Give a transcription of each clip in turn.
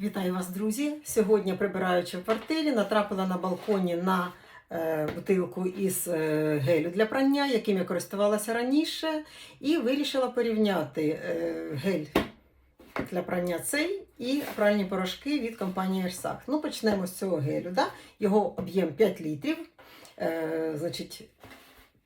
Вітаю вас, друзі! Сьогодні, прибираючи в квартирі, натрапила на балконі на е, бутилку із е, гелю для прання, яким я користувалася раніше, і вирішила порівняти е, гель для прання цей і пральні порошки від компанії Ерсах. Ну, почнемо з цього гелю. Да? Його об'єм 5 літрів. Значить,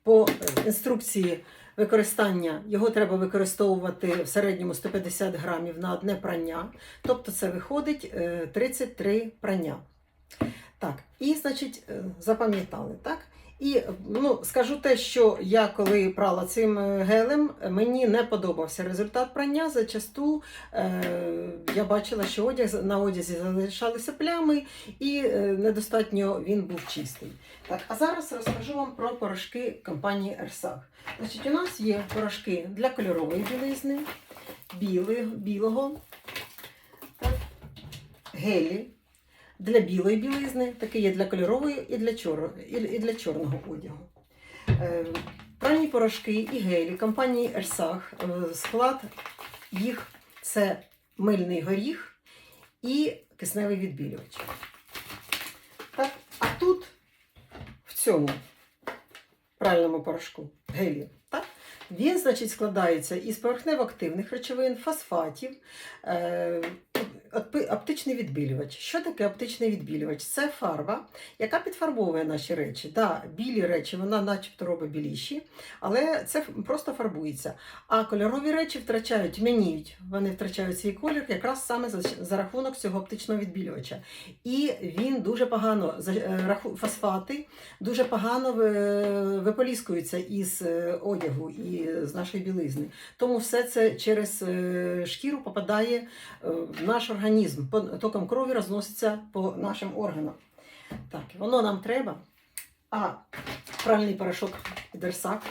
по е, інструкції використання його треба використовувати в середньому 150 грамів на одне прання. Тобто це виходить е, 33 прання. Так, і, значить, е, запам'ятали, так? І ну, скажу те, що я коли прала цим е, гелем, мені не подобався результат прання. Зачасту е, я бачила, що одяг на одязі залишалися плями, і е, недостатньо він був чистий. Так, а зараз розкажу вам про порошки компанії Ерсах. Значить, у нас є порошки для кольорової білизни, біли, білого, так, гелі для білої білизни, такі є для кольорової і для, чор... і для чорного одягу. Е, Пральні порошки і гелі компанії Ерсах. Е, Склад їх це мильний горіх і кисневий відбілювач. Так, а тут в цьому пральному порошку гелі. Так? Він, значить, складається із поверхнево-активних речовин, фосфатів, е, оптичний відбілювач. Що таке оптичний відбілювач? Це фарба, яка підфарбовує наші речі. Да, білі речі вона начебто робить біліші, але це просто фарбується. А кольорові речі втрачають, тьмяніють, вони втрачають свій колір якраз саме за, за рахунок цього оптичного відбілювача. І він дуже погано, е, фосфати дуже погано ви- виполіскуються із е, одягу і з нашої білизни. Тому все це через е, шкіру попадає в наш організм. По- Током крові розноситься по нашим органам. Так, воно нам треба. А пральний порошок Дерсак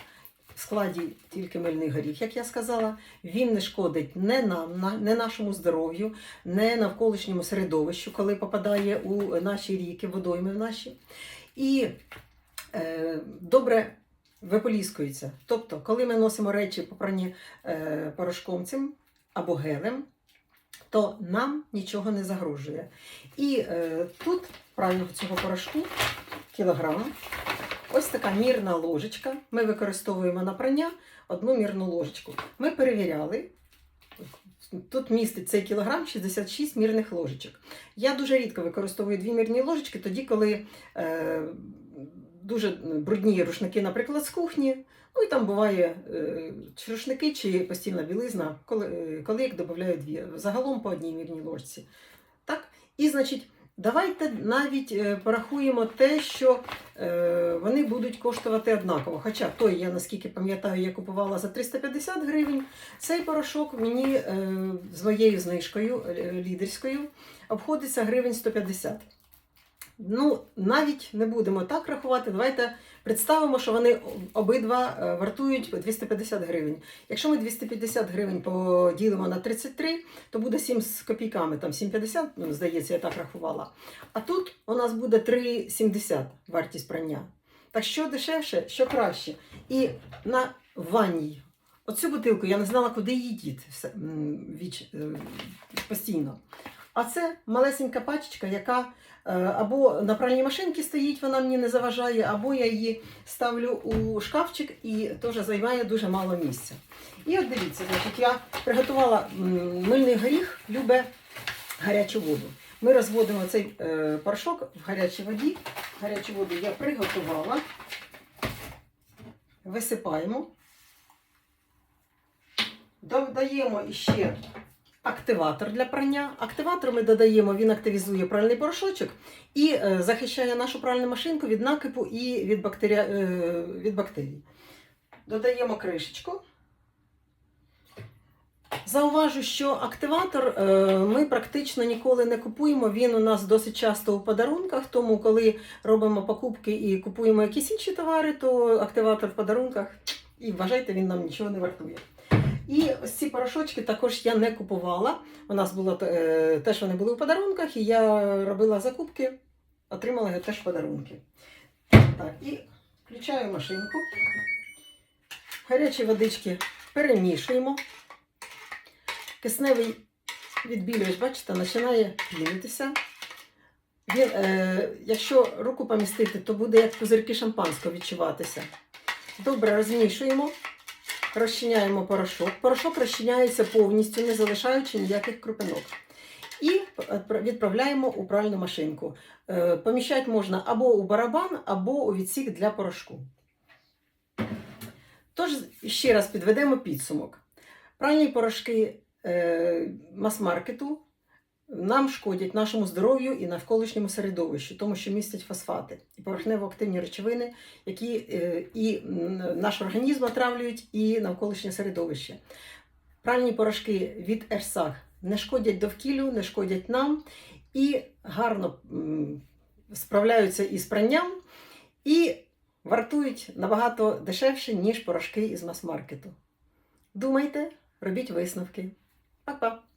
в складі тільки мильний горіх, як я сказала, він не шкодить не нам, не нашому здоров'ю, не навколишньому середовищу, коли попадає у наші ріки, водойми в наші. І е, добре виполіскується. Тобто, коли ми носимо речі попрані е, порошком цим або гелем, то нам нічого не загрожує. І е, тут правильно цього порошку кілограм. Ось така мірна ложечка. Ми використовуємо на прання одну мірну ложечку. Ми перевіряли. Тут містить цей кілограм 66 мірних ложечок. Я дуже рідко використовую дві мірні ложечки, тоді, коли е, дуже брудні рушники, наприклад, з кухні. Ну і там буває е, чи рушники, чи постільна білизна, коли, е, коли їх додаю дві. Загалом по одній мірній ложці. Так? І, значить, давайте навіть е, порахуємо те, що е, вони будуть коштувати однаково. Хоча той, я наскільки пам'ятаю, я купувала за 350 гривень. Цей порошок мені е, з моєю знижкою е, лідерською обходиться гривень 150. Ну, навіть не будемо так рахувати. Давайте представимо, що вони обидва е, вартують 250 гривень. Якщо ми 250 гривень поділимо на 33, то буде 7 з копійками, там 7,50, ну, здається, я так рахувала. А тут у нас буде 3,70 вартість прання. Так що дешевше, що краще. І на ванній. Оцю бутилку я не знала, куди її діти е, постійно. А це малесенька пачечка, яка е, або на пральній машинці стоїть, вона мені не заважає, або я її ставлю у шкафчик і теж займає дуже мало місця. І от дивіться, значить, я приготувала мильний горіх, любе гарячу воду. Ми розводимо цей е, порошок в гарячій воді. Гарячу воду я приготувала. Висипаємо. Додаємо іще активатор для прання. Активатор ми додаємо, він активізує пральний порошочок і е, захищає нашу пральну машинку від накипу і від, бактерія, е, від бактерій. Додаємо кришечку. Зауважу, що активатор е, ми практично ніколи не купуємо. Він у нас досить часто у подарунках, тому коли робимо покупки і купуємо якісь інші товари, то активатор в подарунках і вважайте, він нам нічого не вартує. І ось ці порошочки також я не купувала. У нас було е, теж вони були у подарунках, і я робила закупки, отримала його теж в подарунки. Так, і включаю машинку. Гарячі водички перемішуємо. Кисневий відбілюєш, бачите, починає пінитися. Він, е, якщо руку помістити, то буде як пузирки шампанського відчуватися. Добре розмішуємо, розчиняємо порошок. Порошок розчиняється повністю, не залишаючи ніяких крупинок. І е, відправляємо у пральну машинку. Е, Поміщати можна або у барабан, або у відсік для порошку. Тож, ще раз підведемо підсумок. Пральні порошки е, мас-маркету нам шкодять нашому здоров'ю і навколишньому середовищу, тому що містять фосфати і поверхнево-активні речовини, які е, і наш організм отравлюють, і навколишнє середовище. Пральні порошки від Ерсах не шкодять довкіллю, не шкодять нам і гарно справляються із пранням і вартують набагато дешевше, ніж порошки із мас-маркету. Думайте, робіть висновки. Па-па!